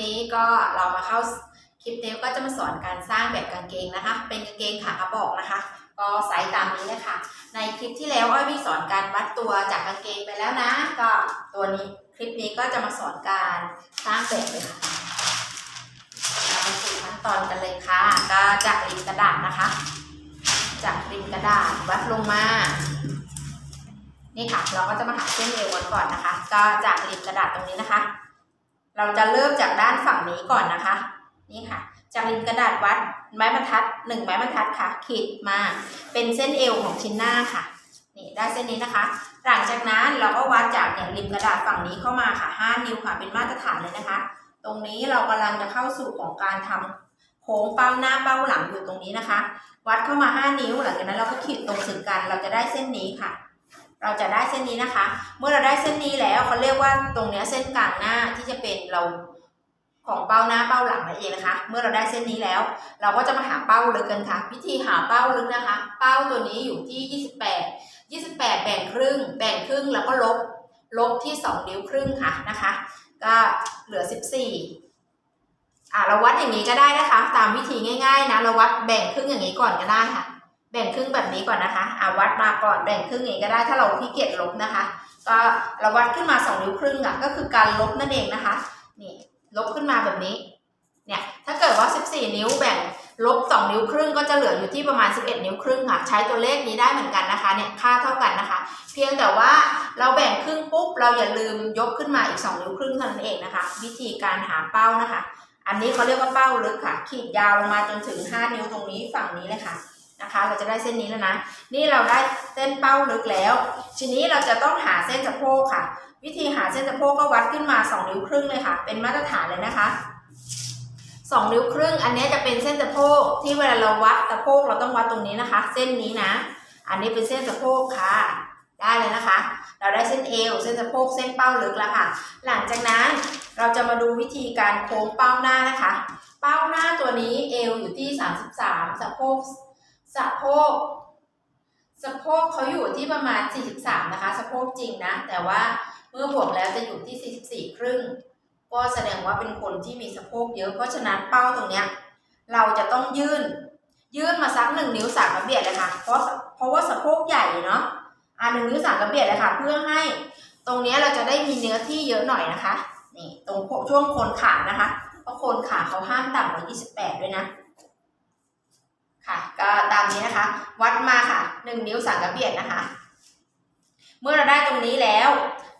นี้ก็เรามาเข้าคลิปนี้ก็จะมาสอนการสร้างแบบกางเกงนะคะ เป็นกางเกงขากระบอกนะคะ ก็ไซส์ตามนี้เลยค่ะ ในคลิปที่แล้วอ้อยมีสอนการวัดตัวจากกางเกงไปแล้วนะ ก็ตัวนี้คลิปนี้ก็จะมาสอนการสร้างแบบเลยค่ะเรามาสู่ขั้นตอนกันเลยค่ะ ก็จากริมกระดาษนะคะ จากริมกระดาษวัดลงมา นี่ค่ะ เราก็จะมาหาเส้นเอวก่อนนะคะ ก็จากริมกระดาษตรงนี้นะคะ เราจะเริ่มจากด้านฝั่งนี้ก่อนนะคะ นี่ค่ะ จากริมกระดาษวัดไม้บรรทัดหนึ่งไม้บรรทัดค่ะ ขีดมาเป็นเส้นเอวของชิ้นหน้าค่ะนี่ได้เส้นนี้นะคะ หลังจากนั้นเราก็วัดจากเนี่ยริมกระดาษฝั่งนี้เข้ามาค่ะ 5 นิ้วค่ะ เป็นมาตรฐานเลยนะคะ ตรงนี้เรากำลังจะเข้าสู่ของการทำโค้งเป้าหน้าเป้าหลังอยู่ตรงนี้นะคะ วัดเข้ามา 5 นิ้วหลังจากนั้นเราก็ขีดตรงถึงกัน เราจะได้เส้นนี้ค่ะ เราจะได้เส้นนี้นะคะ เมื่อเราได้เส้นนี้แล้วเขาเรียกว่าตรงเนี้ยเส้นกลางหน้าที่จะเป็นเราของเป้าหน้าเป้าหลังนั่นเองนะคะ เมื่อเราได้เส้นนี้แล้ว เราก็จะมาหาเป้าลึกกันค่ะ วิธีหาเป้าลึกนะคะ เป้าตัวนี้อยู่ที่ 28 28 แบ่งครึ่ง แบ่งครึ่งแล้วก็ลบ ลบที่ 2 นิ้วครึ่งค่ะนะคะ ก็เหลือ 14อะเราวัดอย่างนี้ก็ได้นะคะ ตามวิธีง่ายๆนะ เราวัดแบ่งครึ่งอย่างนี้ก่อนก็ได้ค่ะ แบ่งครึ่งแบบนี้ก่อนนะคะอะวัดมาก่อนแบ่งครึ่งอย่างก็ได้ถ้าเราขี้เกียจลบนะคะ ก็เราวัดขึ้นมา2นิ้วครึ่งอะก็คือการลบนั่นเองนะคะนี่ลบขึ้นมาแบบนี้เนี่ยถ้าเกิดว่า 14 นิ้วแบ่งลบ 2 นิ้วครึ่งก็จะเหลืออยู่ที่ประมาณ 11 นิ้วครึ่งค่ะใช้ตัวเลขนี้ได้เหมือนกันนะคะเนี่ยค่าเท่ากันนะคะ เพียงแต่ว่าเราแบ่งครึ่งปุ๊บเราอย่าลืมยกขึ้นมาอีก 2 นิ้วครึ่งเท่านั้นเองนะคะ วิธีการหาเป้านะคะ อันนี้เขาเรียกว่าเป้าลึกค่ะ ขีดยาวลงมาจนถึง 5 นิ้วตรงนี้ฝั่งนี้เลยค่ะ นะคะ เราจะได้เส้นนี้แล้วนะ นี่เราได้เส้นเป้าลึกแล้ว ทีนี้เราจะต้องหาเส้นสะโพกค่ะ วิธีหาเส้นสะโพกก็วัดขึ้นมา 2 นิ้วครึ่งเลยค่ะ เป็นมาตรฐานเลยนะคะ 2 นิ้วครึ่ง อันนี้จะเป็นเส้นสะโพกที่เวลาเราวัดสะโพกเราต้องวัดตรงนี้นะคะ เส้นนี้นะ อันนี้เป็นเส้นสะโพกค่ะ ได้เลยนะคะ เราได้เส้นเอว เส้นสะโพก เส้นเป้าลึกแล้วค่ะ หลังจากนั้นเราจะมาดูวิธีการโค้งเป้าหน้านะคะ เป้าหน้าตัวนี้เอวอยู่ที่ 33 สะโพก สะโพกสะโพกเขาอยู่ที่ประมาณ 43 นะคะ สะโพกจริงนะ แต่ว่าเมื่อบวกแล้วจะอยู่ที่ 44 ครึ่ง ก็แสดงว่าเป็นคนที่มีสะโพกเยอะ เพราะฉะนั้นเป้าตรงเนี้ยเราจะต้องยื่น ยื่นมาสักหนึ่งนิ้วสามกระเบียดเลยค่ะ เพราะเพราะว่าสะโพกใหญ่เนาะ อ่าหนึ่งนิ้วสามกระเบียดเลยค่ะ เพื่อให้ตรงเนี้ยเราจะได้มีเนื้อที่เยอะหน่อยนะคะ นี่ตรงช่วงโคนขานะคะ เพราะโคนขาเขาห้ามต่ำกว่า 28 ด้วยนะ ค่ะ ก็ตามนี้นะคะ วัดมาค่ะหนึ่งนิ้วสามกระเบียดนะคะ เมื่อเราได้ตรงนี้แล้ว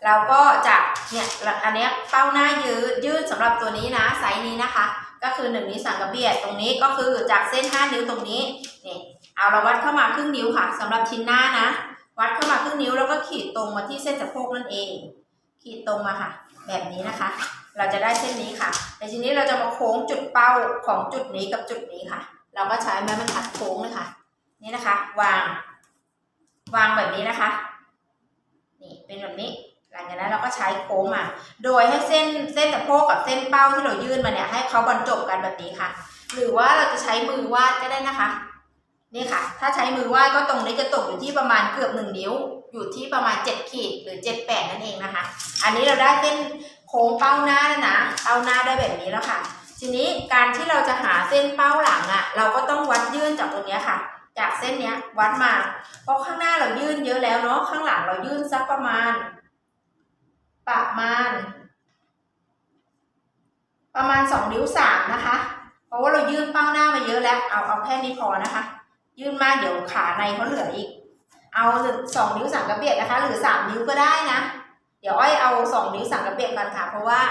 เราก็จะเนี่ยอันนี้เป้าหน้ายืดยืดสำหรับตัวนี้นะไซส์นี้นะคะ ก็คือหนึ่งนิ้วสามกระเบียดตรงนี้ก็คือจากเส้นห้านิ้วตรงนี้นี่เอาเราวัดเข้ามาครึ่งนิ้วค่ะสำหรับชิ้นหน้านะ วัดเข้ามาครึ่งนิ้วแล้วก็ขีดตรงมาที่เส้นสะโพกนั่นเอง ขีดตรงมาค่ะ แบบนี้นะคะ เราจะได้เส้นนี้ค่ะในทีนี้เราจะมาโค้งจุดเป้าของจุดนี้กับจุดนี้ค่ะ เราก็ใช้ไม้บรรทัดโค้งเลยค่ะนี่นะคะ วาง วางแบบนี้นะคะนี่เป็นแบบนี้หลังจากนั้นเราก็ใช้โค้งมา โดยให้เส้นเส้นสะโพกกับเส้นเป้าที่เรายื่นมาเนี่ยให้เขาบรรจบกันแบบนี้ค่ะ หรือว่าเราจะใช้มือวาดก็ได้นะคะนี่ค่ะ ถ้าใช้มือวาดก็ตรงนี้จะตกอยู่ที่ประมาณเกือบหนึ่งนิ้ว อยู่ที่ประมาณเจ็ดขีดหรือเจ็ดแปดนั่นเองนะคะ อันนี้เราได้เส้นโค้งเป้าหน้าแล้วนะ เป้าหน้าได้แบบนี้แล้วค่ะ ทีนี้การที่เราจะหาเส้นเป้าหลังอะ่ะ เราก็ต้องวัดยื่นจากตรงนี้ค่ะ จากเส้นเนี้ยวัดมา เพราะข้างหน้าเรายื่นเยอะแล้วเนาะข้างหลังเรายื่นสักประมาณ ประมาณ ประมาณสองนิ้วสามนะคะ เพราะว่าเรายื่นเป้าหน้ามาเยอะแล้ว เอาเอาแค่นี้พอนะคะ ยื่นมากเดี๋ยวขาในเขาเหลืออีก เอาสองนิ้วสามกระเบียดนะคะ หรือสามนิ้วก็ได้นะ เดี๋ยวอ้อยเอาสองนิ้วสามกระเบียดกันค่ะ เพราะว่า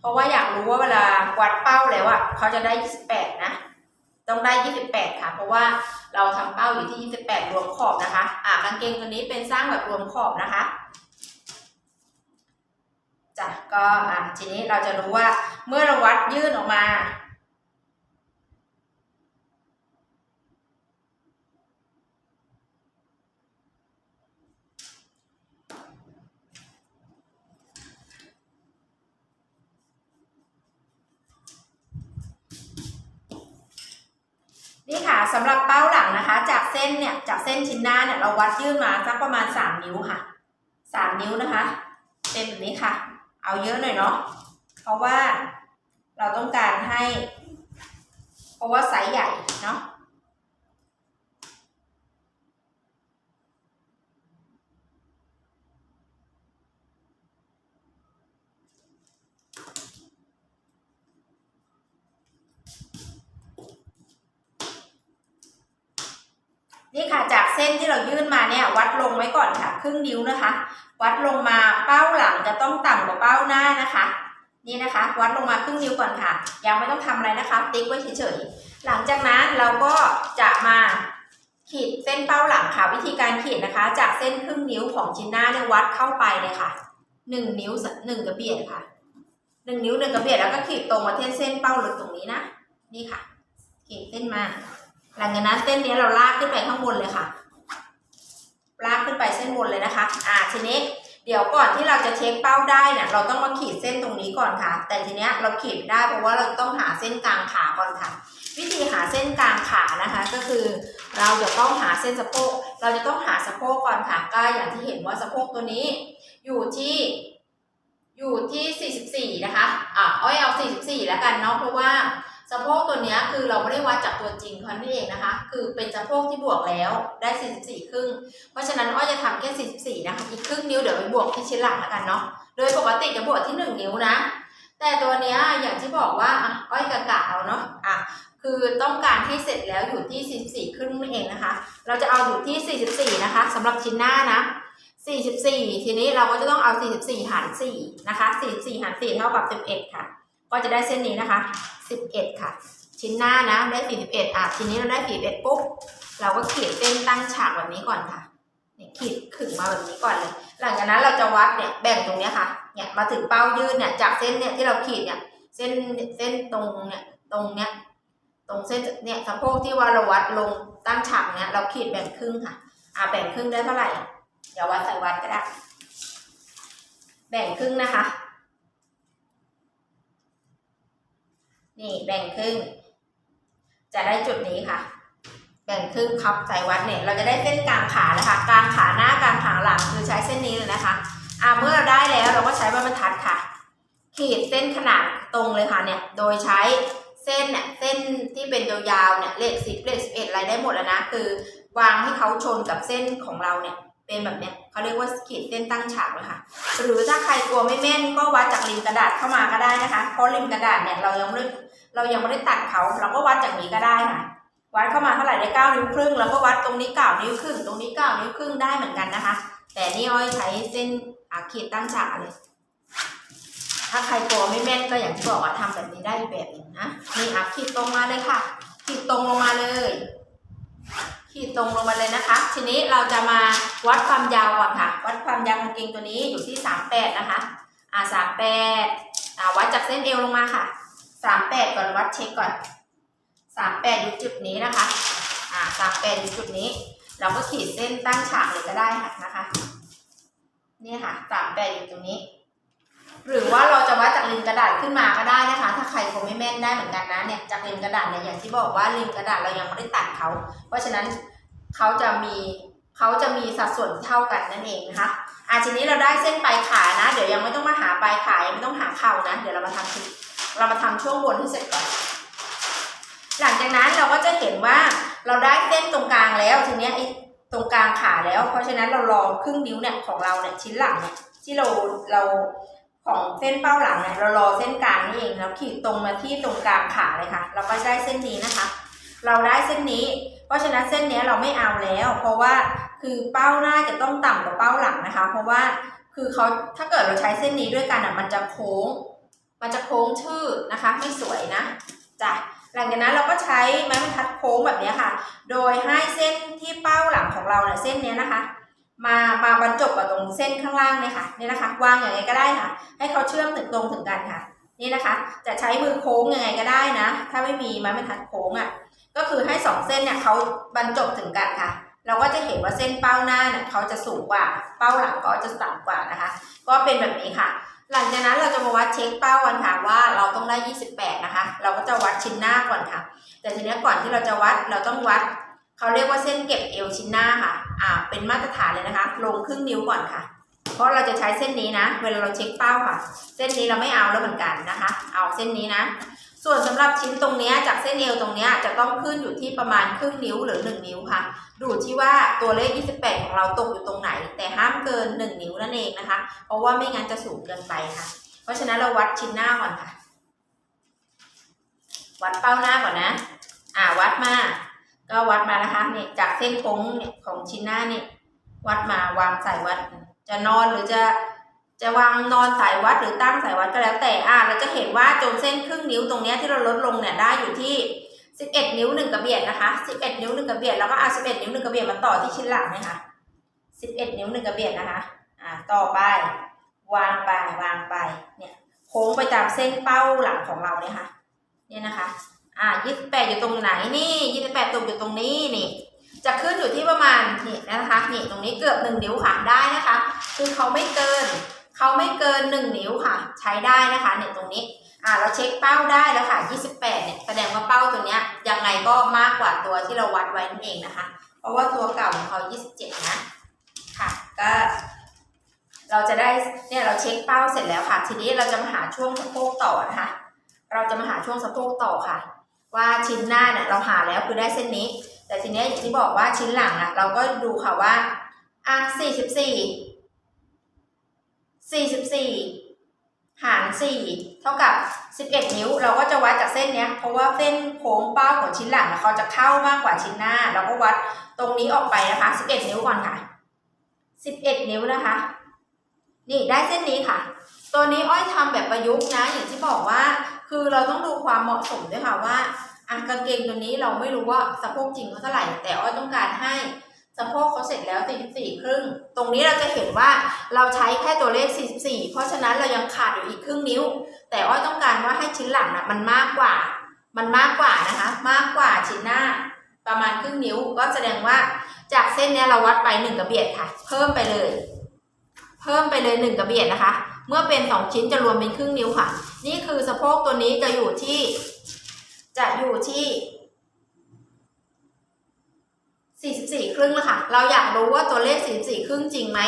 เพราะว่าอยากรู้ว่าเวลาวัดเป้าแล้วอะเขาจะได้ยี่สิบแปดนะ ต้องได้ยี่สิบแปดค่ะ เพราะว่าเราทำเป้าอยู่ที่ยี่สิบแปดรวมขอบนะคะ อะกางเกงตัวนี้เป็นสร้างแบบรวมขอบนะคะจ้ะก็อะทีนี้เราจะรู้ว่าเมื่อเราวัดยื่นออกมา นี่ ค่ะสำหรับเป้าหลังนะคะ จากเส้นเนี่ยจากเส้นชิ้นหน้าเนี่ยเราวัดยื่นมาสักประมาณ3นิ้วค่ะ3นิ้วนะคะเป็นแบบนี้ค่ะ เอาเยอะหน่อยเนาะเพราะว่าเราต้องการให้ เพราะว่าไซส์ใหญ่เนาะ นี่ค่ะจากเส้นที่เรายื่นมาเนี่ยวัดลงไว้ก่อนค่ะ ครึ่งนิ้วนะคะ วัดลงมาเป้าหลังจะต้องต่ำกว่าเป้าหน้านะคะ นี่นะคะ วัดลงมาครึ่งนิ้วก่อนค่ะ ยังไม่ต้องทำอะไรนะคะ ติ๊กไว้เฉยๆหลังจากนั้นเราก็จะมาขีดเส้นเป้าหลังค่ะ วิธีการขีดนะคะ จากเส้นครึ่งนิ้วของชิ้นหน้าเนี่ยวัดเข้าไปเลยค่ะหนึ่งนิ้วหนึ่งกระเบียดค่ะหนึ่งนิ้วหนึ่งกระเบียดแล้วก็ขีดตรงมาที่เส้นเป้าหลึกตรงนี้นะนี่ค่ะขีดเส้นมา หลังจากนั้นเส้นนี้เราลากขึ้นไปข้างบนเลยค่ะ ลากขึ้นไปเส้นบนเลยนะคะ อ่าทีนี้เดี๋ยวก่อนที่เราจะเช็คเป้าได้เนี่ยเราต้องมาขีดเส้นตรงนี้ก่อนค่ะ แต่ทีเนี้ยเราขีดไม่ได้เพราะว่าเราต้องหาเส้นกลางขาก่อนค่ะ วิธีหาเส้นกลางขานะคะ ก็คือเราจะต้องหาเส้นสะโพก เราจะต้องหาสะโพกก่อนค่ะก็อย่างที่เห็นว่าสะโพกตัวนี้ อยู่ที่อยู่ที่ 44 นะคะอะอ้อยเอา 44 แล้วกันเนาะเพราะว่า สะโพกตัวนี้คือเราไม่ได้วัดจากตัวจริงเขานั่นเองนะคะ คือเป็นสะโพกที่บวกแล้วได้ 44 ครึ่ง เพราะฉะนั้นอ้อยจะทำแค่ 44 นะคะอีกครึ่งนิ้วเดี๋ยวไปบวกที่ชิ้นหลังแล้วกันเนาะโดยปกติจะบวกที่ 1 นิ้วนะ แต่ตัวเนี้ยอย่างที่บอกว่าอ้อยกะกะเอาเนาะอะคือต้องการให้เสร็จแล้วอยู่ที่ 44 ครึ่งนั่นเองนะคะ เราจะเอาอยู่ที่ 44 นะคะสำหรับชิ้นหน้านะ44 ทีนี้เราก็จะต้องเอา 44 หาร 4 นะคะ 44 หาร 4 เท่ากับ 11 ค่ะ ก็จะได้เส้นนี้นะคะ 11 ค่ะ ชิ้นหน้านะได้ 41อะทีนี้เราได้ 41 ปุ๊บ เราก็ขีดเส้นตั้งฉากแบบนี้ก่อนค่ะเนี่ยขีดขึงมาแบบนี้ก่อนเลย หลังจากนั้นเราจะวัดเนี่ยแบ่งตรงเนี้ยค่ะเนี่ยมาถึงเป้ายืดเนี่ยจากเส้นเนี่ยที่เราขีดเนี่ยเส้นเส้นตรงเนี่ยตรงเนี้ยตรงเส้นเนี่ยสะโพกที่ว่าเราวัดลงตั้งฉากเนี่ยเราขีดแบ่งครึ่งค่ะอ่าแบ่งครึ่งได้เท่าไหร่เดี๋ยววัดใส่วัดก็ได้ แบ่งครึ่งนะคะ นี่แบ่งครึ่ง จะได้จุดนี้ค่ะ แบ่งครึ่งพับใส่วัดเนี่ย เราจะได้เส้นกลางขาแล้วค่ะกลางขาหน้ากลางขาหลังคือใช้เส้นนี้เลยนะคะอ่าเมื่อเราได้แล้วเราก็ใช้ใบบรรทัดค่ะ ขีดเส้นขนาดตรงเลยค่ะเนี่ย โดยใช้เส้นเนี่ยเส้นที่เป็นยาวๆเนี่ยเลขสิบเลขสิบเอ็ดอะไรได้หมดแล้วนะ คือ วางให้เขาชนกับเส้นของเราเนี่ย เป็นแบบเนี้ย เขาเรียกว่าขีดเส้นตั้งฉากเลยค่ะ หรือถ้าใครกลัวไม่แม่นก็วัดจากริมกระดาษเข้ามาก็ได้นะคะ เพราะริมกระดาษเนี่ยเรายังไม่ได้เรายังไม่ได้ตัดเขาเราก็วัดจากนี้ก็ได้ค่ะ วัดเข้ามาเท่าไหร่ได้เก้านิ้วครึ่ง แล้วก็วัดตรงนี้เก้านิ้วครึ่ง ตรงนี้เก้านิ้วครึ่งได้เหมือนกันนะคะ แต่นี่อ้อยใช้เส้นอาขีดตั้งฉากเลยถ้าใครกลัวไม่แม่นก็อย่างที่บอกว่าทำแบบนี้ได้แบบนึงนะนี่อะขีดตรงมาเลยค่ะขีดตรงลงมาเลย ขีดตรงลงมาเลยนะคะ ทีนี้เราจะมาวัดความยาวก่อนค่ะ วัดความยาวกางเกงตัวนี้อยู่ที่สามแปดนะคะ อ่าสามแปดอ่าวัดจากเส้นเอวลงมาค่ะสามแปดก่อนวัดเช็คก่อนสามแปดอยู่จุดนี้นะคะ อ่าสามแปดอยู่จุดนี้ เราก็ขีดเส้นตั้งฉากเลยก็ได้ค่ะนะคะ นี่ค่ะสามแปดอยู่ตรงนี้ หรือว่าเราจะวัดจากริมกระดาษขึ้นมาก็ได้นะคะ ถ้าใครคงไม่แม่นได้เหมือนกันนะเนี่ยจากริมกระดาษเนี่ยอย่างที่บอกว่าริมกระดาษเรายังไม่ได้ตัดเขา เพราะฉะนั้นเขาจะมีเขาจะมีสัดส่วนที่เท่ากันนั่นเองนะคะอะทีนี้เราได้เส้นปลายขานะ เดี๋ยวยังไม่ต้องมาหาปลายขายังไม่ต้องหาเข่านะ เดี๋ยวเรามาทำทีเรามาทำช่วงบนให้เสร็จก่อนหลังจากนั้นเราก็จะเห็นว่าเราได้เส้นตรงกลางแล้วทีนี้ไอ้ตรงกลางขาแล้ว เพราะฉะนั้นเรารอครึ่งนิ้วเนี่ยของเราเนี่ยชิ้นหลังเนี่ยที่เราเรา ของเส้นเป้าหลังเนี่ยเรารอเส้นกลางนี่เองแล้วขีดตรงมาที่ตรงกลางขาเลยค่ะ เราก็ได้เส้นนี้นะคะ เราได้เส้นนี้ เพราะฉะนั้นเส้นนี้เราไม่เอาแล้ว เพราะว่าคือเป้าหน้าจะต้องต่ำกว่าเป้าหลังนะคะ เพราะว่าคือเขาถ้าเกิดเราใช้เส้นนี้ด้วยกันอะมันจะโค้ง มันจะโค้งชื่อนะคะ ไม่สวยนะจ้ะหลังจากนั้นเราก็ใช้ไม้บรรทัดโค้งแบบนี้ค่ะ โดยให้เส้นที่เป้าหลังของเราเนี่ยเส้นนี้นะคะ มามาบรรจบกับตรงเส้นข้างล่างเนี่ยค่ะนี่นะคะ วางอย่างไรก็ได้ค่ะ ให้เขาเชื่อมถึงตรงถึงกันค่ะ นี่นะคะ จะใช้มือโค้งยังไงก็ได้นะ ถ้าไม่มีไม้บรรทัดโค้งอะ ก็คือให้สองเส้นเนี่ยเขาบรรจบถึงกันค่ะ เราก็จะเห็นว่าเส้นเป้าหน้าเนี่ยเขาจะสูงกว่า เป้าหลังก็จะต่ำกว่านะคะ ก็เป็นแบบนี้ค่ะ หลังจากนั้นเราจะมาวัดเช็คเป้ากันค่ะว่าเราต้องได้ 28 นะคะ เราก็จะวัดชิ้นหน้าก่อนค่ะ แต่ทีนี้ก่อนที่เราจะวัดเราต้องวัด เขาเรียกว่าเส้นเก็บเอวชิ้นหน้าค่ะ อ่า เป็นมาตรฐานเลยนะคะ ลงครึ่งนิ้วก่อนค่ะ เพราะเราจะใช้เส้นนี้นะ เวลาเราเช็คเป้าค่ะ เส้นนี้เราไม่เอาแล้วเหมือนกันนะคะ เอาเส้นนี้นะ ส่วนสำหรับชิ้นตรงนี้จากเส้นเอวตรงนี้จะต้องขึ้นอยู่ที่ประมาณครึ่งนิ้วหรือ 1 นิ้วค่ะ ดูที่ว่าตัวเลข 28 ของเราตกอยู่ตรงไหน แต่ห้ามเกิน 1 นิ้วนั่นเองนะคะ เพราะว่าไม่งั้นจะสูงเกินไปค่ะ เพราะฉะนั้นเราวัดชิ้นหน้าก่อนค่ะ วัดเป้าหน้าก่อนนะ อ่าวัดมา ก็วัดมานะคะเนี่ยจากเส้นโค้งเนี่ยของชิ้นหน้าเนี่ยวัดมาวางสายวัด จะนอนหรือจะจะวางนอนสายวัดหรือตั้งสายวัดก็แล้วแต่อ่าเราจะเห็นว่าจนเส้นครึ่งนิ้วตรงเนี้ยที่เราลดลงเนี่ยได้อยู่ที่ 11 นิ้วหนึ่งกระเบียดนะคะ 11 นิ้วหนึ่งกระเบียดแล้วก็เอา11 นิ้วหนึ่งกระเบียดมาต่อที่ชิ้นหลังเนี่ยค่ะ11 นิ้วหนึ่งกระเบียดนะคะอ่าต่อไป วางไปวางไปเนี่ยโค้งไปตามเส้นเป้าหลังของเราเนี่ยค่ะเนี่ยนะคะ อ่า28อยู่ตรงไหนนี่28ตกอยู่ตรงนี้นี่ จะขึ้นอยู่ที่ประมาณนี่นะคะนี่ตรงนี้เกือบหนึ่งนิ้วค่ะได้นะคะ คือเขาไม่เกินเขาไม่เกินหนึ่งนิ้วค่ะ ใช้ได้นะคะเนี่ยตรงนี้อ่าเราเช็คเป้าได้แล้วค่ะ 28 เนี่ย แสดงว่าเป้าตัวเนี้ยยังไงก็มากกว่าตัวที่เราวัดไว้นั่นเองนะคะ เพราะว่าตัวเก่าของเขา 27 นะ ค่ะ ก็ เราจะได้ เนี่ยเราเช็คเป้าเสร็จแล้วค่ะ ทีนี้เราจะมาหาช่วงสะโพกต่อนะคะ เราจะมาหาช่วงสะโพกต่อค่ะ ว่าชิ้นหน้าเนี่ยเราหาแล้วคือได้เส้นนี้ แต่ทีนี้อย่างที่บอกว่าชิ้นหลังอะเราก็ดูค่ะว่าอะ44 44หาร4เท่ากับ11นิ้ว เราก็จะวัดจากเส้นเนี้ย เพราะว่าเส้นโค้งเป้าของชิ้นหลังเขาจะเข้ามากกว่าชิ้นหน้า เราก็วัดตรงนี้ออกไปนะคะ11นิ้วก่อนค่ะ11นิ้วนะคะ นี่ได้เส้นนี้ค่ะ ตัวนี้อ้อยทำแบบประยุกต์นะอย่างที่บอกว่า คือเราต้องดูความเหมาะสมด้วยค่ะว่าอะกางเกงตัวนี้เราไม่รู้ว่าสะโพกจริงเขาเท่าไหร่ แต่อ้อยต้องการให้สะโพกเขาเสร็จแล้ว 44 ครึ่ง ตรงนี้เราจะเห็นว่าเราใช้แค่ตัวเลข 44 เพราะฉะนั้นเรายังขาดอยู่อีกครึ่งนิ้ว แต่อ้อยต้องการว่าให้ชิ้นหลังน่ะมันมากกว่า มันมากกว่านะคะ มากกว่าชิ้นหน้าประมาณครึ่งนิ้ว ก็แสดงว่าจากเส้นนี้เราวัดไปหนึ่งกระเบียดค่ะ เพิ่มไปเลย เพิ่มไปเลยหนึ่งกระเบียดนะคะ เมื่อเป็นสองชิ้นจะรวมเป็นครึ่งนิ้วค่ะ นี่คือสะโพกตัวนี้จะอยู่ที่ จะอยู่ที่ 44 ครึ่งแล้วค่ะ เราอยากรู้ว่าตัวเลข 44 ครึ่งจริงไหม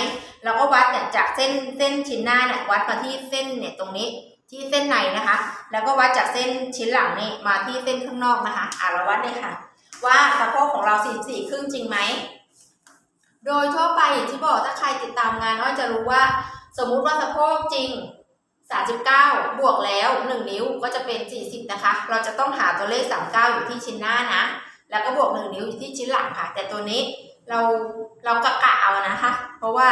เราก็วัดเนี่ยจากเส้นเส้นชิ้นหน้าเนี่ยวัดมาที่เส้นเนี่ยตรงนี้ที่เส้นในนะคะ แล้วก็วัดจากเส้นชิ้นหลังนี่มาที่เส้นข้างนอกนะคะอ่าเราวัดเลยค่ะ ว่าสะโพกของเรา 44 ครึ่งจริงไหม โดยทั่วไปอย่างที่บอกถ้าใครติดตามงานก็จะรู้ว่า สมมุติว่าสะโพกจริง 39 บวกแล้ว 1 นิ้วก็จะเป็น 40 นะคะ เราจะต้องหาตัวเลข 39 อยู่ที่ชิ้นหน้านะ แล้วก็บวก 1 นิ้วอยู่ที่ชิ้นหลังค่ะ แต่ตัวนี้เราเรากะกะเอานะคะ เพราะว่า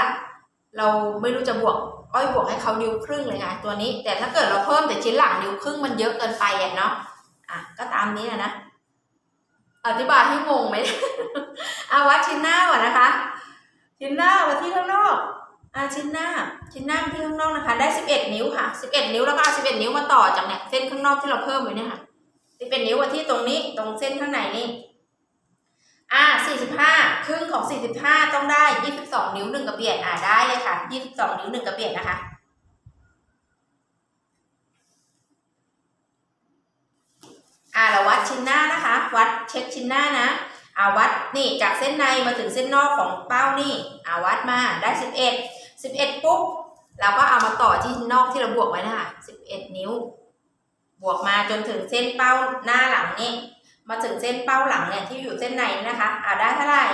เราไม่รู้จะบวกอ้อยบวกให้เขานิ้วครึ่งเลยไงตัวนี้ แต่ถ้าเกิดเราเพิ่มแต่ชิ้นหลังนิ้วครึ่งมันเยอะเกินไปอะเนาะอะก็ตามนี้นะนะอธิบายให้งงไหมอาวัดชิ้นหน้าก่อนนะคะ ชิ้นหน้ามาที่ข้างนอก อาชิ้นหน้าชิ้นหน้าที่ข้างนอกนะคะ ได้11นิ้วค่ะ11นิ้วแล้วก็เอา11นิ้วมาต่อจากเนี่ยเส้นข้างนอกที่เราเพิ่มไว้เนี่ยค่ะ11นิ้วมาที่ตรงนี้ตรงเส้นข้างในนี่อ่า45ครึ่งของ45ต้องได้22นิ้วหนึ่งกระเบียดอ่าได้เลยค่ะ22นิ้วหนึ่งกระเบียดนะคะอ่าเราวัดชิ้นหน้านะคะ วัดเช็คชิ้นหน้านะอาวัดนี่จากเส้นในมาถึงเส้นนอกของเป้านี่อาวัดมาได้สิบเอ็ด สิบเอ็ดปุ๊บเราก็เอามาต่อที่นอกที่เราบวกไว้นะคะสิบเอ็ดนิ้ว บวกมาจนถึงเส้นเป้าหน้าหลังนี่มาถึงเส้นเป้าหลังเนี่ยที่อยู่เส้นในนะคะอ่าได้เท่าไหร่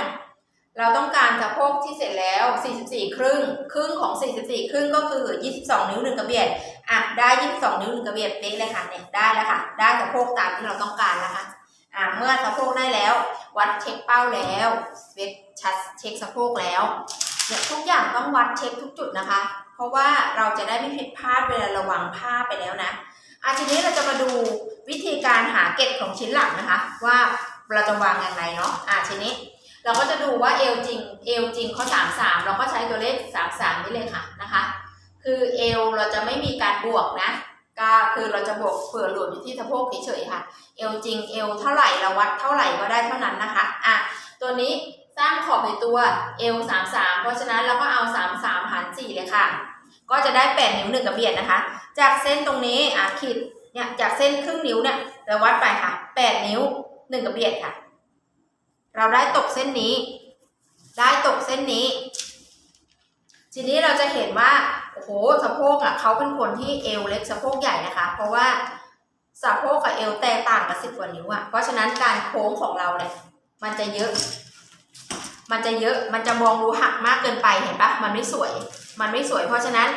เราต้องการสะโพกที่เสร็จแล้ว 44 ครึ่ง ครึ่งของ 44 ครึ่งก็คือ 22 นิ้วหนึ่งกระเบียด อะ ได้ 22 นิ้วหนึ่งกระเบียดเป๊ะเลยค่ะ เนี่ย ได้แล้วค่ะ ได้สะโพกตามที่เราต้องการนะคะ อ่าเมื่อสะโพกได้แล้ว วัดเช็คเป้าแล้วเวชัดเช็คสะโพกแล้ว ทุกอย่างต้องวัดเช็คทุกจุดนะคะ เพราะว่าเราจะได้ไม่ผิดพลาดเวลาระวังผ้าไปแล้วนะอะทีนี้เราจะมาดูวิธีการหาเกตของชิ้นหลังนะคะ ว่าเราจะวางยังไงเนาะอะทีนี้ เราก็จะดูว่าเอวจริงเอวจริงเขาสามสามเราก็ใช้ตัวเลขสามสามนี่เลยค่ะนะคะ คือเอวเราจะไม่มีการบวกนะก็คือเราจะบวกเผื่อหลุดอยู่ที่สะโพกเฉยๆค่ะ เอวจริงเอวเท่าไหร่เราวัดเท่าไหร่ก็ได้เท่านั้นนะคะอะตัวนี้ สร้างขอบในตัวเอวสามสามเพราะฉะนั้นเราก็เอาสามสามหารสี่เลยค่ะ ก็จะได้แปดนิ้วหนึ่งกระเบียดนะคะ จากเส้นตรงนี้อะขีดเนี่ยจากเส้นครึ่งนิ้วเนี่ยเราวัดไปค่ะแปดนิ้วหนึ่งกระเบียดค่ะ เราได้ตกเส้นนี้ ได้ตกเส้นนี้ ทีนี้เราจะเห็นว่าโอ้โหสะโพกอะเขาเป็นคนที่เอวเล็กสะโพกใหญ่นะคะ เพราะว่าสะโพกกับเอวแตกต่างกันสิบกว่านิ้วอะเพราะฉะนั้นการโค้งของเราเนี่ยมันจะเยอะ มันจะเยอะ มันจะมองดูหักมากเกินไปเห็นปะมันไม่สวย มันไม่สวย เพราะฉะนั้น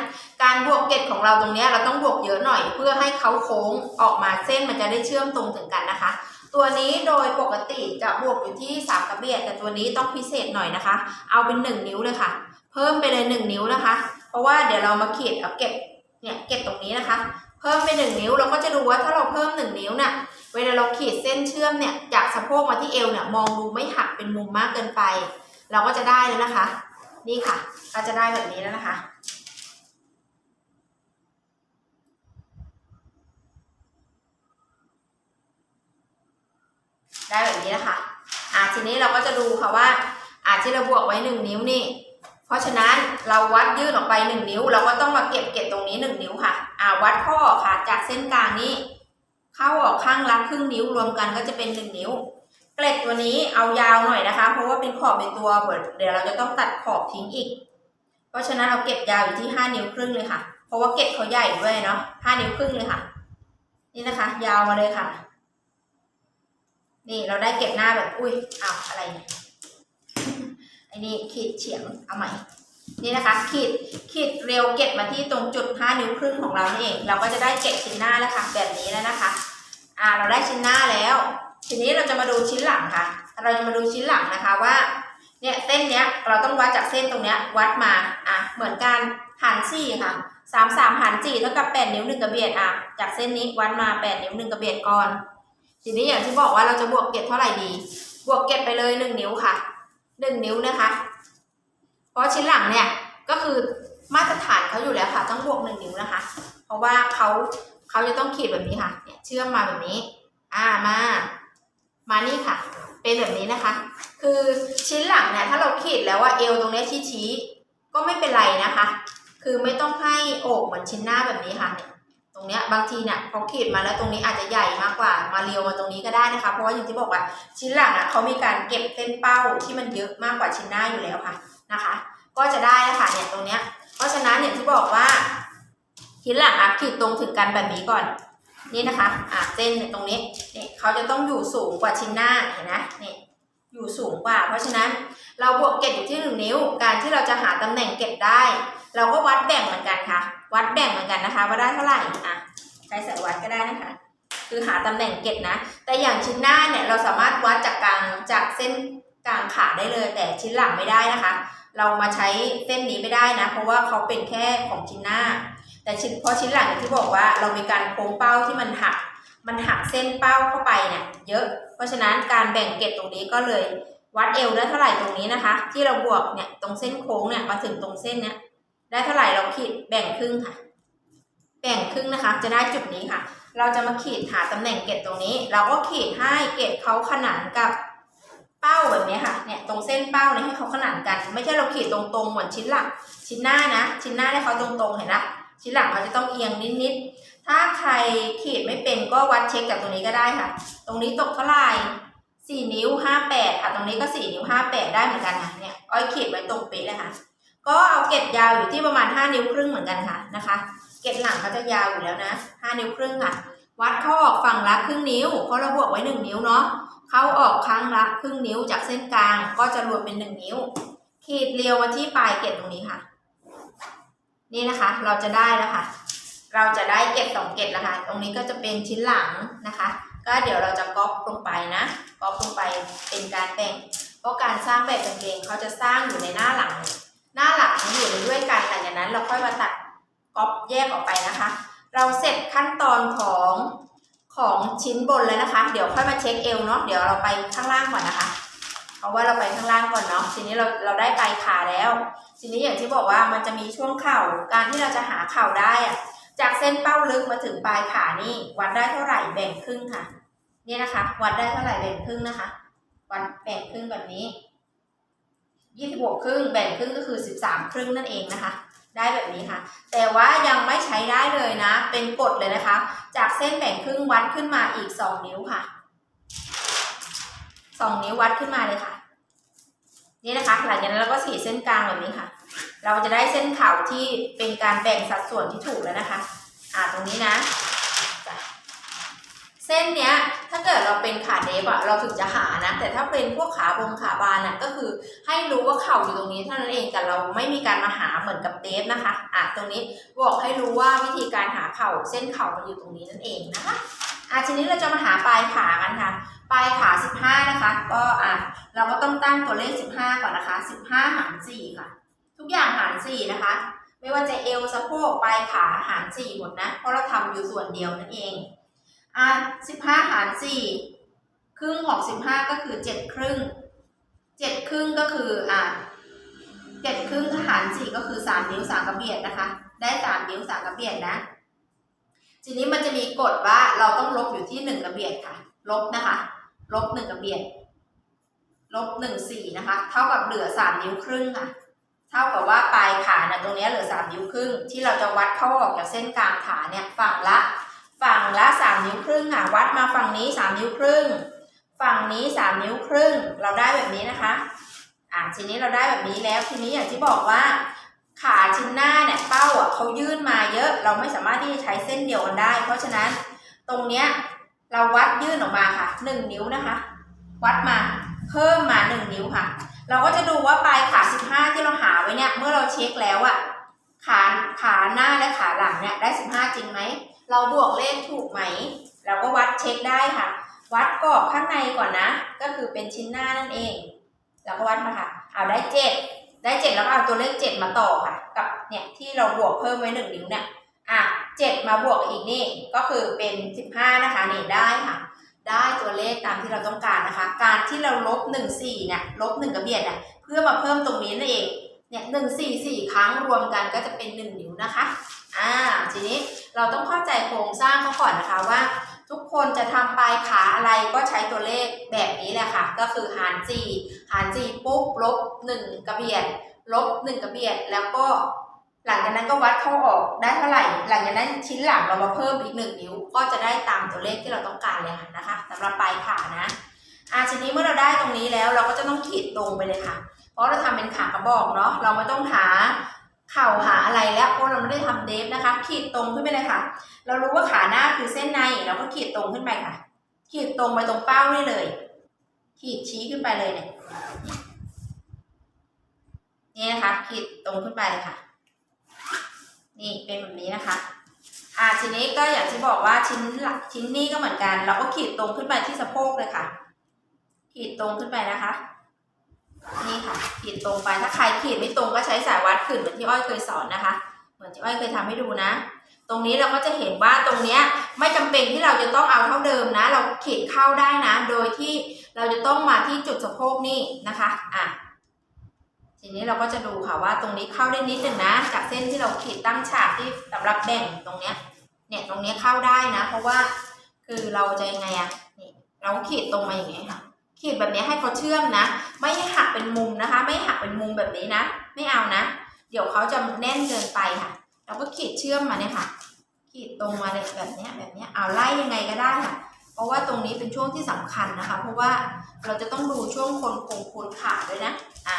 การบวกเกตของเราตรงนี้เราต้องบวกเยอะหน่อยเพื่อให้เขาโค้งออกมาเส้นมันจะได้เชื่อมตรงถึงกันนะคะ ตัวนี้โดยปกติจะบวกอยู่ที่สามกระเบียดแต่ตัวนี้ต้องพิเศษหน่อยนะคะ เอาเป็นหนึ่งนิ้วเลยค่ะ เพิ่มไปเลยหนึ่งนิ้วนะคะ เพราะว่าเดี๋ยวเรามาขีดเอาเก็บเนี่ยเก็บตรงนี้นะคะ เพิ่มไปหนึ่งนิ้วเราก็จะดูว่าถ้าเราเพิ่มหนึ่งนิ้วเนี่ย เวลาเราขีดเส้นเชื่อมเนี่ยจากสะโพกมาที่เอวเนี่ยมองดูไม่หักเป็นมุมมากเกินไป เราก็จะได้แล้วนะคะ นี่ค่ะก็จะได้แบบนี้แล้วนะคะได้แบบนี้นะคะอ่าทีนี้เราก็จะดูค่ะว่าอ่าที่เราบวกไว้หนึ่งนิ้วนี่ เพราะฉะนั้นเราวัดยื่นออกไปหนึ่งนิ้ว เราก็ต้องมาเก็บเก็บตรงนี้หนึ่งนิ้วค่ะ อ่าวัดข้อค่ะจากเส้นกลางนี้ เข้าออกข้างละครึ่งนิ้วรวมกันก็จะเป็นหนึ่งนิ้ว เกล็ดตัวนี้เอายาวหน่อยนะคะ เพราะว่าเป็นขอบเป็นตัวเดี๋ยวเราจะต้องตัดขอบทิ้งอีก เพราะฉะนั้นเอาเก็บยาวอยู่ที่ห้านิ้วครึ่งเลยค่ะ เพราะว่าเกล็ดเขาใหญ่ด้วยเนาะห้านิ้วครึ่งเลยค่ะ นี่นะคะ ยาวมาเลยค่ะ นี่เราได้เก็บหน้าแบบอุ้ยอ้าวอะไรเนี่ยไอ้นี่ขีดเฉียงเอาใหม่นี่นะคะขีดขีดเร็วเก็บมาที่ตรงจุดห้านิ้วครึ่งของเรานี่เองเราก็จะได้เก็บชิ้นหน้าแล้วค่ะแบบนี้แล้วนะคะ อ่าเราได้ชิ้นหน้าแล้ว ทีนี้เราจะมาดูชิ้นหลังค่ะ เราจะมาดูชิ้นหลังนะคะว่าเนี่ยเส้นเนี้ยเราต้องวัดจากเส้นตรงเนี้ยวัดมาอะเหมือนกันหารสี่ค่ะสามสามหารสี่เท่ากับแปดนิ้วหนึ่งกระเบียดอะจากเส้นนี้วัดมาแปดนิ้วหนึ่งกระเบียดก่อน ทีนี้อย่างที่บอกว่าเราจะบวกเก็บเท่าไหร่ดี บวกเก็บไปเลยหนึ่งนิ้วค่ะหนึ่งนิ้วนะคะ เพราะชิ้นหลังเนี่ยก็คือมาตรฐานเขาอยู่แล้วค่ะต้องบวกหนึ่งนิ้วนะคะ เพราะว่าเขา เขาจะต้องขีดแบบนี้ค่ะเนี่ยเชื่อมมาแบบนี้ อ่ามา มานี่ค่ะ เป็นแบบนี้นะคะ คือชิ้นหลังเนี่ยถ้าเราขีดแล้วว่าเอวตรงนี้ยชี้ๆก็ไม่เป็นไรนะคะ คือไม่ต้องให้โอกเหมือนชิ้นหน้าแบบนี้ค่ะเนี่ยตรงเนี้ยบางทีเนี่ยพอขีดมาแล้วตรงนี้อาจจะใหญ่มากกว่ามาเรียวมาตรงนี้ก็ได้นะคะ เพราะว่าอย่างที่บอกว่าชิ้นหลังอะเขามีการเก็บเส้นเป้าที่มันเยอะมากกว่าชิ้นหน้าอยู่แล้วค่ะนะคะ ก็จะได้แล้วค่ะเนี่ยตรงเนี้ยเพราะฉะนั้นอย่างที่บอกว่า ชิ้นหลังอะขีดตรงถึงกันแบบนี้ก่อน นี่นะคะอะเส้นตรงนี้เนี่ยเขาจะต้องอยู่สูงกว่าชิ้นหน้าเห็นไหมเนี่ยอยู่สูงกว่า เพราะฉะนั้นเราบวกเก็บอยู่ที่หนึ่งนิ้ว การที่เราจะหาตำแหน่งเก็บได้ เราก็วัดแบ่งเหมือนกันค่ะ วัดแบ่งเหมือนกันนะคะ ว่าได้เท่าไหร่อะใช้สายวัดก็ได้นะคะ คือหาตำแหน่งเก็บนะ แต่อย่างชิ้นหน้าเนี่ยเราสามารถวัดจากกลางจากเส้นกลางขาได้เลย แต่ชิ้นหลังไม่ได้นะคะ เรามาใช้เส้นนี้ไม่ได้นะ เพราะว่าเขาเป็นแค่ของชิ้นหน้า แต่ชิ้นพราะชิ้นหลังอย่างที่บอกว่าเรามีการโค้งเป้าที่มันหัก มันหักเส้นเป้าเข้าไปเนี่ยเยอะ เพราะฉะนั้นการแบ่งเกตตรงนี้ก็เลยวัดเอวได้เท่าไหร่ตรงนี้นะคะ ที่เราบวกเนี่ยตรงเส้นโค้งเนี่ยมาถึงตรงเส้นเนี่ยได้เท่าไหร่เราขีดแบ่งครึ่งค่ะ แบ่งครึ่งนะคะ จะได้จุดนี้ค่ะ เราจะมาขีดหาตำแหน่งเกตตรงนี้ เราก็ขีดให้เกตเขาขนานกับเป้าแบบนี้ค่ะเนี่ยตรงเส้นเป้าเนี่ยให้เขาขนานกัน ไม่ใช่เราขีดตรงๆเหมือนชิ้นหลังชิ้นหน้านะ ชิ้นหน้าให้เขาตรงๆเห็นนะ ชิ้นหลังเขาจะต้องเอียงนิดๆ ถ้าใครขีดไม่เป็นก็วัดเช็คจากตรงนี้ก็ได้ค่ะ ตรงนี้ตกเท่าไหร่สี่นิ้วห้าแปดค่ะ ตรงนี้ก็สี่นิ้วห้าแปดได้เหมือนกันค่ะ เนี่ย อ้อยขีดไว้ตรงเป๊ะเลยค่ะ ก็เอาเกล็ดยาวอยู่ที่ประมาณห้านิ้วครึ่งเหมือนกันค่ะนะคะ เกล็ดหลังเขาจะยาวอยู่แล้วนะห้านิ้วครึ่งค่ะ วัดเข้าออกฝั่งละครึ่งนิ้ว เพราะเราบวกไว้หนึ่งนิ้วเนาะ เข้าออกครั้งละครึ่งนิ้วจากเส้นกลาง ก็จะรวมเป็นหนึ่งนิ้ว ขีดเรียวมาที่ปลายเกล็ดตรงนี้ค่ะ นี่นะคะ เราจะได้แล้วค่ะ เราจะได้เกล็ดสองเกล็ดแล้วค่ะ ตรงนี้ก็จะเป็นชิ้นหลังนะคะ ก็เดี๋ยวเราจะก๊อปลงไปนะก๊อปลงไปเป็นการแบ่ง เพราะการสร้างแบบกางเกงเขาจะสร้างอยู่ในหน้าหลัง หน้าหลังอยู่ในด้วยกันหลังจากนั้นเราค่อยมาตัดก๊อปแยกออกไปนะคะ เราเสร็จขั้นตอนของของชิ้นบนแล้วนะคะ เดี๋ยวค่อยมาเช็คเอวเนาะ เดี๋ยวเราไปข้างล่างก่อนนะคะ เพราะว่าเราไปข้างล่างก่อนเนาะ ทีนี้เราเราได้ปลายขาแล้ว ทีนี้อย่างที่บอกว่ามันจะมีช่วงเข่าการที่เราจะหาเข่าได้อะจากเส้นเป้าลึกมาถึงปลายขานี่วัดได้เท่าไหร่แบ่งครึ่งค่ะเนี่ยนะคะ วัดได้เท่าไหร่แบ่งครึ่งนะคะ วัดแบ่งครึ่งแบบนี้ยี่สิบหกครึ่งแบ่งครึ่งก็คือสิบสามครึ่งนั่นเองนะคะ ได้แบบนี้ค่ะ แต่ว่ายังไม่ใช้ได้เลยนะ เป็นกฎเลยนะคะ จากเส้นแบ่งครึ่งวัดขึ้นมาอีกสองนิ้วค่ะสองนิ้ววัดขึ้นมาเลยค่ะ นี่นะคะ หลังจากนั้นเราก็สีเส้นกลางแบบนี้ค่ะ เราจะได้เส้นเข่าที่เป็นการแบ่งสัดส่วนที่ถูกแล้วนะคะ อ่าตรงนี้นะจ้ะส้นเนี้ยถ้าเกิดเราเป็นขาเดฟอะเราถึงจะหานะ แต่ถ้าเป็นพวกขาบงขาบานอะก็คือให้รู้ว่าเข่าอยู่ตรงนี้เท่านั้นเองแต่เราไม่มีการมาหาเหมือนกับเดฟนะคะอะตรงนี้บอกให้รู้ว่าวิธีการหาเข่าเส้นเข่ามันอยู่ตรงนี้นั่นเองนะคะอะทีนี้เราจะมาหาปลายขากันค่ะ ปลายขา 15 นะคะ ก็อะเราก็ต้องตั้งตัวเลข 15 ก่อนนะคะ 15 หาร 4 ค่ะ ทุกอย่างหาร 4 นะคะ ไม่ว่าจะเอวสะโพกปลายขาหาร 4 หมดนะ เพราะเราทำอยู่ส่วนเดียวนั่นเองอะ15 หาร 4 ครึ่งของ 15 ก็คือ 7 ครึ่ง 7 ครึ่งก็คืออะ7ครึ่งถ้าหาร 4 ก็คือ 3 นิ้ว 3 กระเบียดนะคะ ได้ 3 นิ้ว 3 กระเบียดนะ ทีนี้มันจะมีกฎว่าเราต้องลบอยู่ที่ 1 กระเบียดค่ะ ลบนะคะ ลบ1กระเบียดลบ1 4นะคะ เท่ากับเหลือ3นิ้วครึ่งค่ะ เท่ากับว่าปลายขาเนี่ยตรงเนี้ยเหลือ3นิ้วครึ่ง ที่เราจะวัดเข้าออกจากเส้นกลางขาเนี่ยฝั่งละ ฝั่งละ3นิ้วครึ่งค่ะ วัดมาฝั่งนี้3นิ้วครึ่ง ฝั่งนี้3นิ้วครึ่ง เราได้แบบนี้นะคะ อ่าทีนี้เราได้แบบนี้แล้วทีนี้อย่างที่บอกว่า ขาชิ้นหน้าเนี่ยเป้าอะเขายื่นมาเยอะ เราไม่สามารถที่จะใช้เส้นเดียวกันได้ เพราะฉะนั้นตรงเนี้ย เราวัดยื่นออกมาค่ะ1นิ้วนะคะ วัดมาเพิ่มมา1นิ้วค่ะ เราก็จะดูว่าปลายขา15ที่เราหาไว้เนี่ย เมื่อเราเช็คแล้วอะขาขาหน้าและขาหลังเนี่ยได้15จริงไหมเราบวกเลขถูกไหม เราก็วัดเช็คได้ค่ะ วัดกรอบข้างในก่อนนะ ก็คือเป็นชิ้นหน้านั่นเอง เราก็วัดมาค่ะเอาได้7ได้7แล้วก็เอาตัวเลข7มาต่อค่ะ กับเนี่ยที่เราบวกเพิ่มไว้1นิ้วเนี่ย อะ7มาบวกอีกนี่ก็คือเป็น15นะคะนี่ได้ค่ะ ได้ตัวเลขตามที่เราต้องการนะคะ การที่เราลบ1 4เนี่ยลบ1กระเบียดอะเพื่อมาเพิ่มตรงนี้นั่นเองเนี่ยหนึ่งสี่สี่ครั้งรวมกันก็จะเป็นหนึ่งนิ้วนะคะอ่าทีนี้เราต้องเข้าใจโครงสร้างเขาก่อนนะคะว่า ทุกคนจะทำปลายขาอะไรก็ใช้ตัวเลขแบบนี้แหละค่ะ ก็คือหารสี่หารสี่ปุ๊บลบหนึ่งกระเบียดลบหนึ่งกระเบียดแล้วก็ หลังจากนั้นก็วัดเข้าออกได้เท่าไหร่ หลังจากนั้นชิ้นหลังเรามาเพิ่มอีกหนึ่งนิ้ว ก็จะได้ตามตัวเลขที่เราต้องการเลยค่ะนะคะสำหรับปลายขานะอ่าทีนี้เมื่อเราได้ตรงนี้แล้วเราก็จะต้องขีดตรงไปเลยค่ะ เพราะเราทำเป็นขากระบอกเนาะเราไม่ต้องหาเข่าหาอะไรแล้วเพราะเราไม่ได้ทำเดฟนะคะ ขีดตรงขึ้นไปเลยค่ะ เรารู้ว่าขาหน้าคือเส้นในเราก็ขีดตรงขึ้นไปค่ะ ขีดตรงไปตรงเป้านี่เลย ขีดชี้ขึ้นไปเลยเนี่ยนี่นะคะขีดตรงขึ้นไปเลยค่ะ นี่เป็นแบบนี้นะคะ อ่าทีนี้ก็อย่างที่บอกว่าชิ้นหลักชิ้นนี้ก็เหมือนกัน เราก็ขีดตรงขึ้นไปที่สะโพกเลยค่ะ ขีดตรงขึ้นไปนะคะ นี่ค่ะ ขีดตรงไปถ้าใครขีดไม่ตรงก็ใช้สายวัดขืนเหมือนที่อ้อยเคยสอนนะคะ เหมือนที่อ้อยเคยทำให้ดูนะ ตรงนี้เราก็จะเห็นว่าตรงเนี้ยไม่จำเป็นที่เราจะต้องเอาเท่าเดิมนะ เราขีดเข้าได้นะ โดยที่เราจะต้องมาที่จุดสะโพกนี่นะคะ อะ ทีนี้เราก็จะดูค่ะว่าตรงนี้เข้าได้นิดหนึ่งนะ จากเส้นที่เราขีดตั้งฉากที่สำหรับแบ่งตรงเนี้ยเนี่ยตรงนี้เข้าได้นะ เพราะว่าคือเราจะยังไงอะนี่เราขีดตรงมาอย่างเงี้ยค่ะ ขีดแบบนี้ให้เขาเชื่อมนะ ไม่ให้หักเป็นมุมนะคะ ไม่หักเป็นมุมแบบนี้นะ ไม่เอานะ เดี๋ยวเขาจะแน่นเกินไปค่ะ เราก็ขีดเชื่อมมาเนี่ยค่ะ ขีดตรงมาแบบนี้แบบนี้เอาไล่ยังไงก็ได้ค่ะ เพราะว่าตรงนี้เป็นช่วงที่สำคัญนะคะ เพราะว่าเราจะต้องดูช่วงคนโคงคนขาด้วยนะ อะ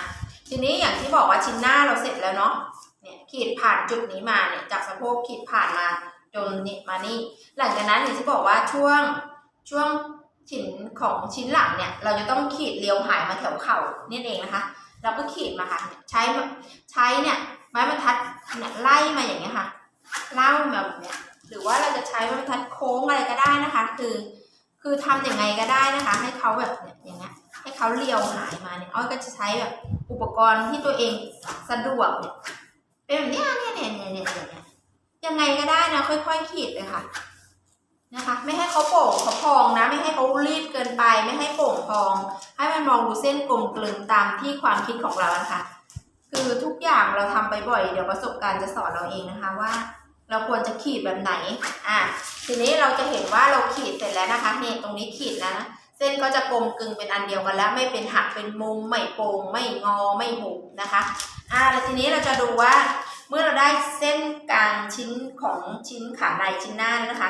ทีนี้อย่างที่บอกว่าชิ้นหน้าเราเสร็จแล้วเนาะเนี่ยขีดผ่านจุดนี้มาเนี่ยจากสะโพกขีดผ่านมาจนนี่มานี่ หลังจากนั้นอย่างที่บอกว่าช่วงช่วงชิ้นของชิ้นหลังเนี่ยเราจะต้องขีดเรียวหายมาแถวเข่านี่เองนะคะ เราก็ขีดมาค่ะใช้ใช้เนี่ยไม้บรรทัดเนี่ยไล่มาอย่างเงี้ยค่ะเล่ามาแบบเนี้ยหรือว่าเราจะใช้ไม้บรรทัดโค้งอะไรก็ได้นะคะ คือ คือทำอยังไงก็ได้นะคะ ให้เขาแบบเนี่ยอย่างเงี้ยให้เขาเรียวหายมาเนี่ยอ้อยก็จะใช้แบบ อุปกรณ์ที่ตัวเองสะดวกเนี่ยเป็นแบบนี้เนี่ยเนี่ยเนี่ยเนี่ยเนี่ยยังไงก็ได้นะค่อยๆขีดเลยค่ะนะคะ ไม่ให้เขาโป่งเขาพองนะ ไม่ให้เขารีบเกินไป ไม่ให้โป่งพอง ให้มันมองดูเส้นกลมกลืนตามที่ความคิดของเรานะคะ คือทุกอย่างเราทำไปบ่อยเดี๋ยวประสบการณ์จะสอนเราเองนะคะว่า เราควรจะขีดแบบไหนอะทีนี้เราจะเห็นว่าเราขีดเสร็จแล้วนะคะเนี่ยตรงนี้ขีดแล้วนะ เส้นก็จะกลมกึงเป็นอันเดียวกันแล้ว ไม่เป็นหักเป็นมุมไม่โป่งไม่งอไม่หุบนะคะอ่าแล้วทีนี้เราจะดูว่า เมื่อเราได้เส้นกลางชิ้นของชิ้นขาในชิ้นหน้านะคะ